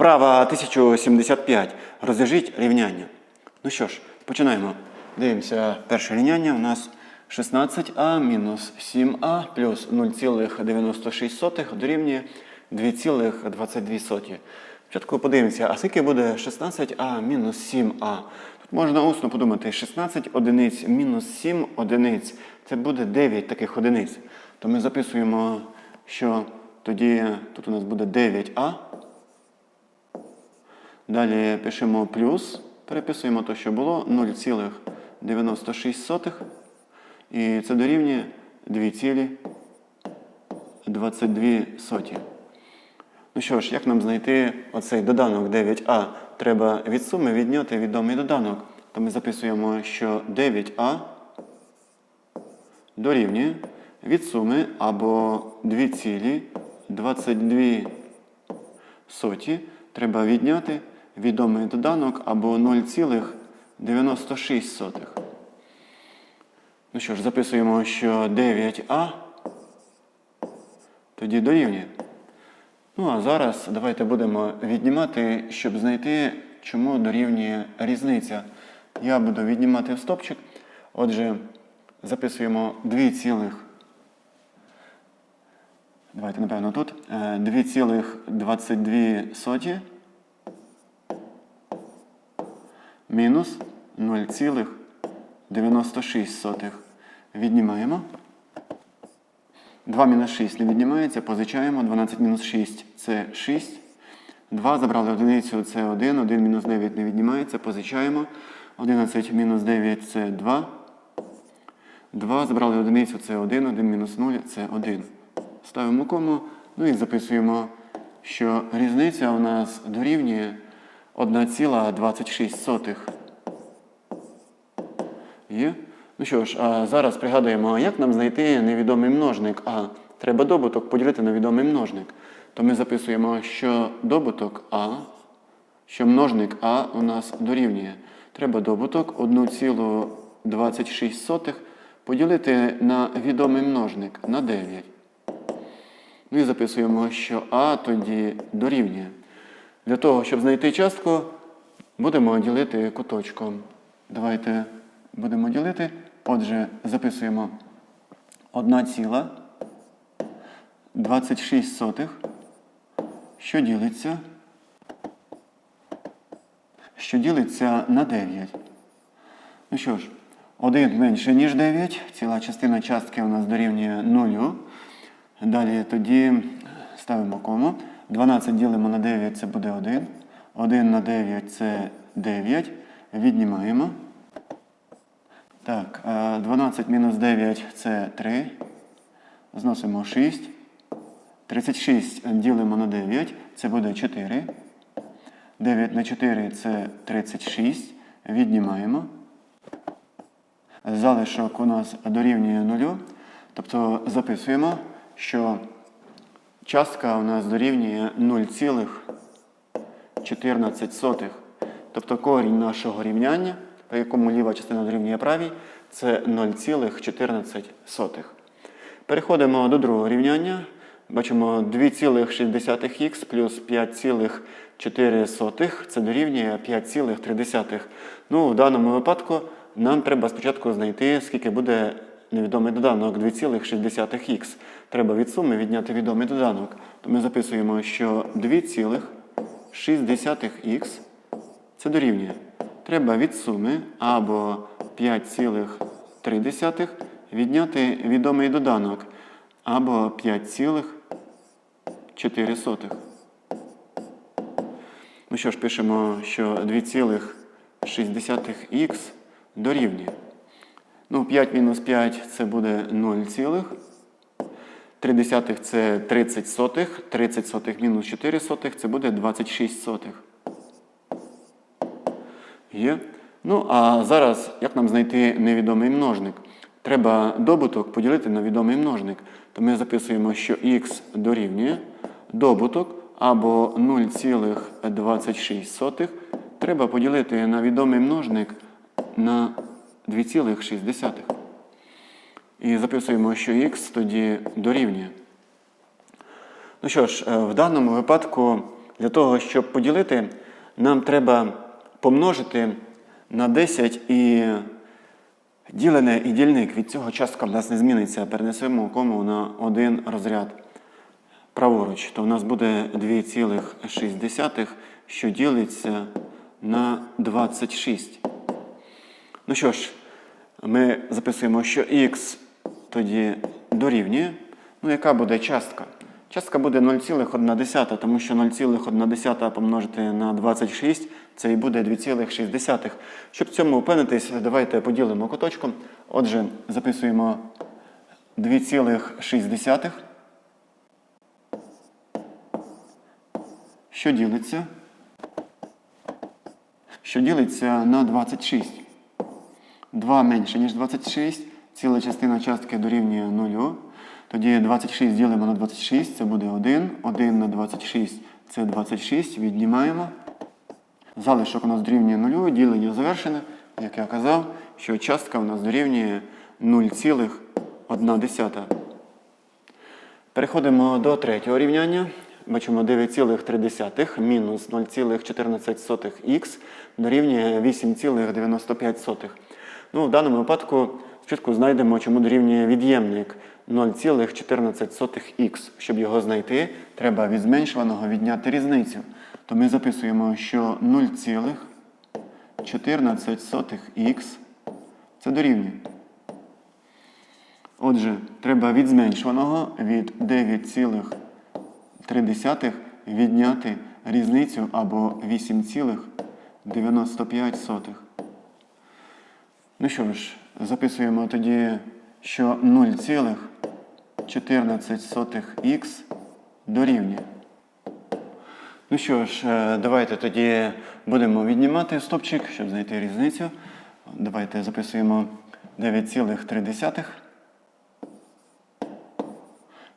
Вправа 1075. Розв'яжіть рівняння. Ну що ж, починаємо. Дивимося, перше рівняння у нас 16а мінус 7а плюс 0,96 дорівнює 2,22. Спочатку подивимося, а скільки буде 16а мінус 7а? Тут можна усно подумати, 16 одиниць мінус 7 одиниць. Це буде 9 таких одиниць. То ми записуємо, що тоді тут у нас буде 9а. Далі пишемо плюс, переписуємо те, що було 0,96. І це дорівнює 2,22. Ну що ж, як нам знайти оцей доданок 9а? Треба від суми відняти відомий доданок. То ми записуємо, що 9а дорівнює від суми або 2,22 соті треба відняти відомий доданок або 0,96. Ну що ж, записуємо, що 9а тоді дорівнює. Ну а зараз давайте будемо віднімати, щоб знайти, чому дорівнює різниця. Я буду віднімати стопчик. Отже, записуємо 2 цілих. Давайте, напевно, тут. Е, 2,22 мінус 0,96. Віднімаємо. 2 мінус 6 не віднімається, позичаємо. 12 мінус 6 це 6. 2 забрали одиницю, це 1. 1 мінус 9 не віднімається, позичаємо. 11 мінус 9 це 2. 2 забрали одиницю, це 1. 1 мінус 0 це 1. Ставимо кому. Ну і записуємо, що різниця у нас дорівнює 1,26. Є? Ну що ж, а зараз пригадуємо, як нам знайти невідомий множник А. Треба добуток поділити на відомий множник. То ми записуємо, що добуток А, що множник А у нас дорівнює. Треба добуток 1,26 поділити на відомий множник на 9. Ну і записуємо, що А тоді дорівнює. Для того, щоб знайти частку, будемо ділити куточком. Давайте будемо ділити. Отже, записуємо 1,26, що ділиться, що ділиться на 9. Ну що ж, 1 менше, ніж 9. Ціла частина частки у нас дорівнює 0. Далі тоді ставимо кому. 12 ділимо на 9, це буде 1. 1 на 9 це 9. Віднімаємо. Так, е, 12 мінус 9 це 3. Зносимо 6. 36 ділимо на 9, це буде 4. 9 на 4 це 36. Віднімаємо. Залишок у нас дорівнює 0. Тобто записуємо, що частка у нас дорівнює 0,14. Тобто корінь нашого рівняння, по якому ліва частина дорівнює правій, це 0,14. Переходимо до другого рівняння. Бачимо 2,6х плюс 5,4 це дорівнює 5,3. Ну, в даному випадку нам треба спочатку знайти, скільки буде невідомий доданок 2,6х. Треба від суми відняти відомий доданок. То ми записуємо, що 2,6х це дорівнює. Треба від суми або 5,3 відняти відомий доданок або 5,4. Ну що ж, пишемо, що 2,6х дорівнює. Ну, 5 мінус 5 це буде 0, цілих. 3 десятих це 30 сотих. 30 сотих мінус 4 сотих це буде 26 сотих. Є. Ну, а зараз як нам знайти невідомий множник? Треба добуток поділити на відомий множник. То ми записуємо, що х дорівнює добуток або 0,26 треба поділити на відомий множник на 2,6. І записуємо, що х тоді дорівнює. Ну що ж, е, в даному випадку Для того, щоб поділити, нам треба помножити на 10 і ділене і дільник. Від цього частка в нас не зміниться. Перенесемо кому на один розряд праворуч. То в нас буде 2,6, що ділиться на 26. Ну що ж, ми записуємо, що х тоді дорівнює. Ну, яка буде частка? Частка буде 0,1, тому що 0,1 помножити на 26 це і буде 2,6. Щоб в цьому впевнитись, давайте поділимо куточком. Отже, записуємо 2,6, що ділиться, що ділиться на 26. 2 менше, ніж 26, ціла частина частки дорівнює 0. Тоді 26 ділимо на 26, це буде 1. 1 на 26 це 26. Віднімаємо. Залишок у нас дорівнює 0, ділення завершене. Як я казав, що частка у нас дорівнює 0,1. Переходимо до третього рівняння. Бачимо 9,3 мінус 0,14х дорівнює 8,95. Ну, в даному випадку спочатку знайдемо, чому дорівнює від'ємник 0,14х. Щоб його знайти, треба від зменшуваного відняти різницю. То ми записуємо, що 0,14х це дорівнює. Отже, треба від зменшуваного від 9,3 відняти різницю або 8,95. Ну що ж, записуємо тоді, що 0,14х дорівнює. Ну що ж, е, давайте тоді будемо віднімати стопчик, щоб знайти різницю. Давайте записуємо 9,3.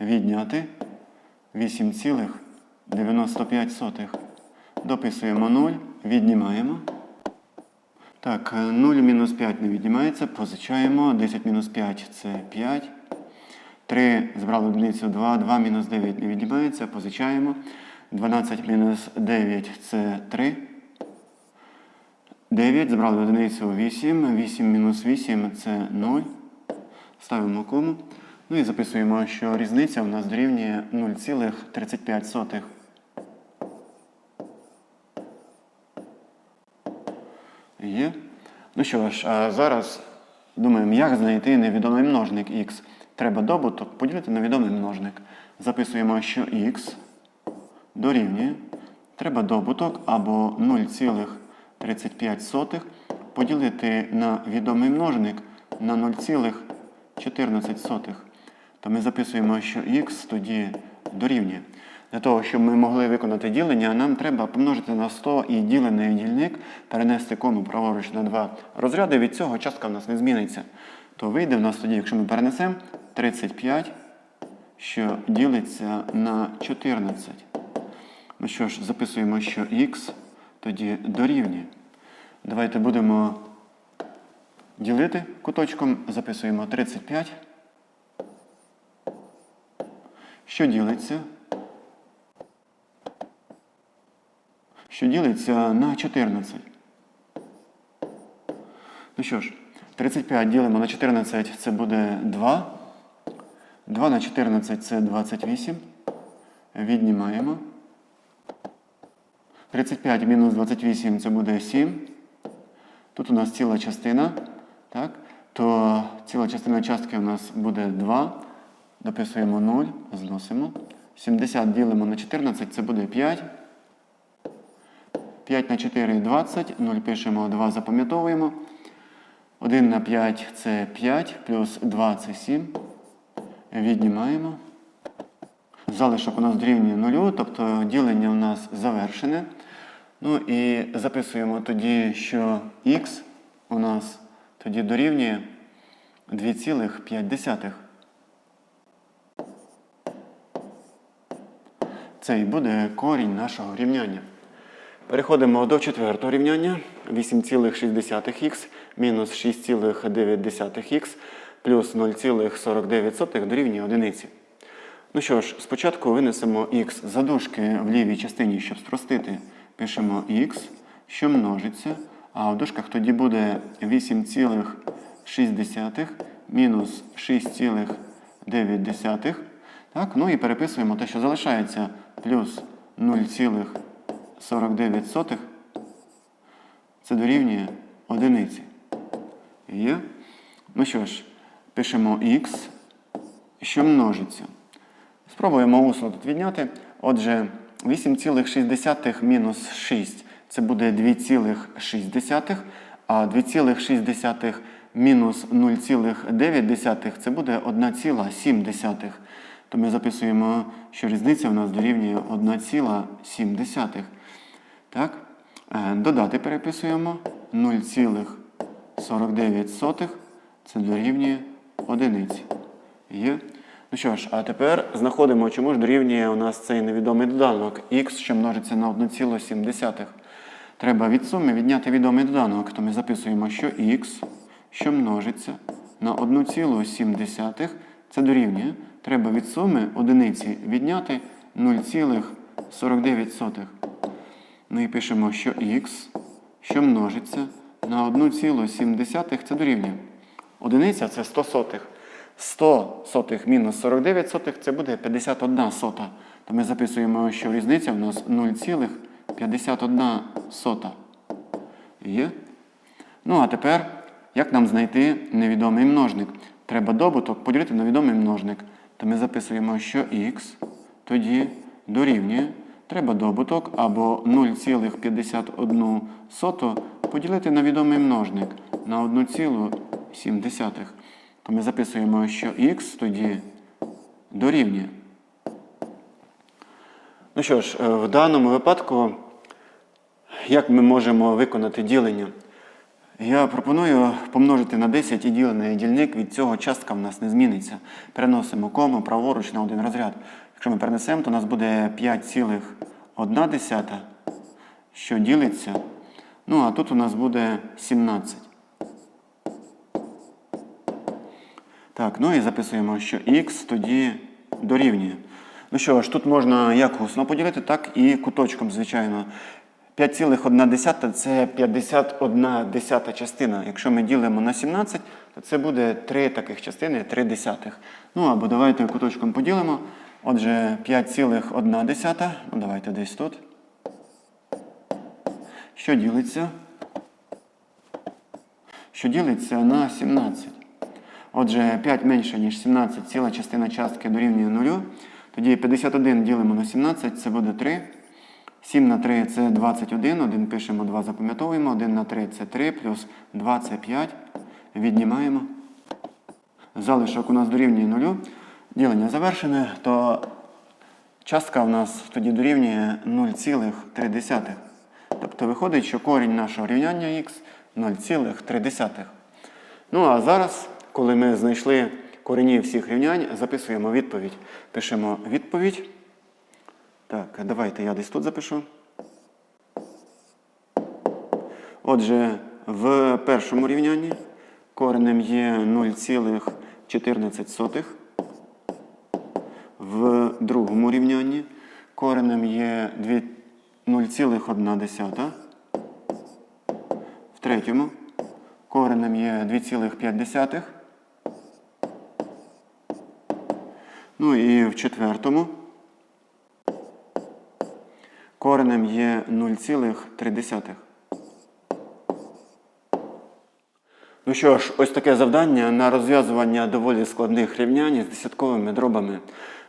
Відняти 8,95. Дописуємо 0, віднімаємо. Так, 0 мінус 5 не віднімається, позичаємо. 10 мінус 5 це 5. 3 збрали одиницю 2, 2 мінус 9 не віднімається, позичаємо. 12 мінус 9 це 3. 9 збрали одиницю 8. 8 мінус 8 це 0. Ставимо кому. Ну і записуємо, що різниця у нас дорівнює 0,35. Є. Ну що ж, а зараз думаємо, як знайти невідомий множник х. Треба добуток поділити на відомий множник. Записуємо, що х дорівнює. Треба добуток або 0,35 поділити на відомий множник на 0,14. То ми записуємо, що х тоді дорівнює. Для того, щоб ми могли виконати ділення, нам треба помножити на 100 і ділений дільник, перенести кому праворуч на 2 розряди. Від цього частка в нас не зміниться. То вийде в нас тоді, якщо ми перенесемо 35, що ділиться на 14. Ну що ж, записуємо, що х тоді дорівнює. Давайте будемо ділити куточком, записуємо 35. Що ділиться? Що ділиться на 14. Ну що ж, 35 ділимо на 14, це буде 2. 2 на 14 це 28. Віднімаємо. 35 мінус 28 це буде 7. Тут у нас ціла частина. Так? То ціла частина частки у нас буде 2. Дописуємо 0, зносимо. 70 ділимо на 14, це буде 5. 5 на 4 20. 0 пишемо, 2 запам'ятовуємо. 1 на 5 це 5, плюс 2 це 7. Віднімаємо. Залишок у нас дорівнює 0, тобто ділення у нас завершене. Ну і записуємо тоді, що х у нас тоді дорівнює 2,5. Це і буде корінь нашого рівняння. Переходимо до четвертого рівняння. 8,6х мінус 6,9х плюс 0,49 дорівнює одиниці. Ну що ж, спочатку винесемо х за дужки в лівій частині, щоб спростити. Пишемо х, що множиться, а в дужках тоді буде 8,6 мінус 6,9. Так, ну і переписуємо те, що залишається, плюс 0,49. Це дорівнює одиниці. Є. Ну що ж, пишемо х, що множиться. Спробуємо усно тут відняти. Отже, 8,6 мінус 6 це буде 2,6, а 2,6 мінус 0,9 це буде 1,7. То ми записуємо, що різниця в нас дорівнює 1,7. Так? Е, Додати переписуємо 0,49 це дорівнює одиниці. Є. Ну що ж, а тепер знаходимо, чому ж дорівнює у нас цей невідомий доданок х, що множиться на 1,7. Треба від суми відняти відомий доданок, то ми записуємо, що х, що множиться на 1,7, це дорівнює. Треба від суми одиниці відняти 0,49. Ну і пишемо, що х, що множиться на 1,7, це дорівнює. Одиниця це 100 сотих. 100 сотих мінус 49 сотих це буде 51 сота. То ми записуємо, що різниця в нас 0,51 сота. Є? Ну, а тепер, як нам знайти невідомий множник? Треба добуток поділити на відомий множник. То ми записуємо, що х тоді дорівнює. Треба добуток або 0,51 поділити на відомий множник на 1,7. То ми записуємо, що х тоді дорівнює. Ну що ж, е, в даному випадку, як ми можемо виконати ділення? Я пропоную помножити на 10 і ділений дільник, від цього частка в нас не зміниться. Переносимо кому праворуч на один розряд. Якщо ми перенесемо, то у нас буде 5,1, що ділиться. Ну, а тут у нас буде 17. Так, ну і записуємо, що х тоді дорівнює. Ну що ж, тут можна як усно поділити, так і куточком, звичайно. 5,1 це 51 десята частина. Якщо ми ділимо на 17, то це буде 3 таких частини, 3 десятих. Ну або давайте куточком поділимо. Отже, 5,1. Ну, давайте десь тут. Що ділиться? Що ділиться на 17. Отже, 5 менше, ніж 17, ціла частина частки дорівнює 0. Тоді 51 ділимо на 17, це буде 3. 7 на 3 це 21, 1 пишемо, 2 запам'ятовуємо, 1 на 3 це 3, плюс 2 це 5. Віднімаємо. Залишок у нас дорівнює 0. Ділення завершене, то частка у нас тоді дорівнює 0,3. Тобто виходить, що корінь нашого рівняння х 0,3. Ну а зараз, коли ми знайшли корені всіх рівнянь, записуємо відповідь. Пишемо відповідь. Так, давайте я десь тут запишу. Отже, в першому рівнянні коренем є 0,14. Другому рівнянні коренем є 0,1. В третьому коренем є 2,5. Ну і в четвертому коренем є 0,3. Ну що ж, ось таке завдання на розв'язування доволі складних рівнянь з десятковими дробами.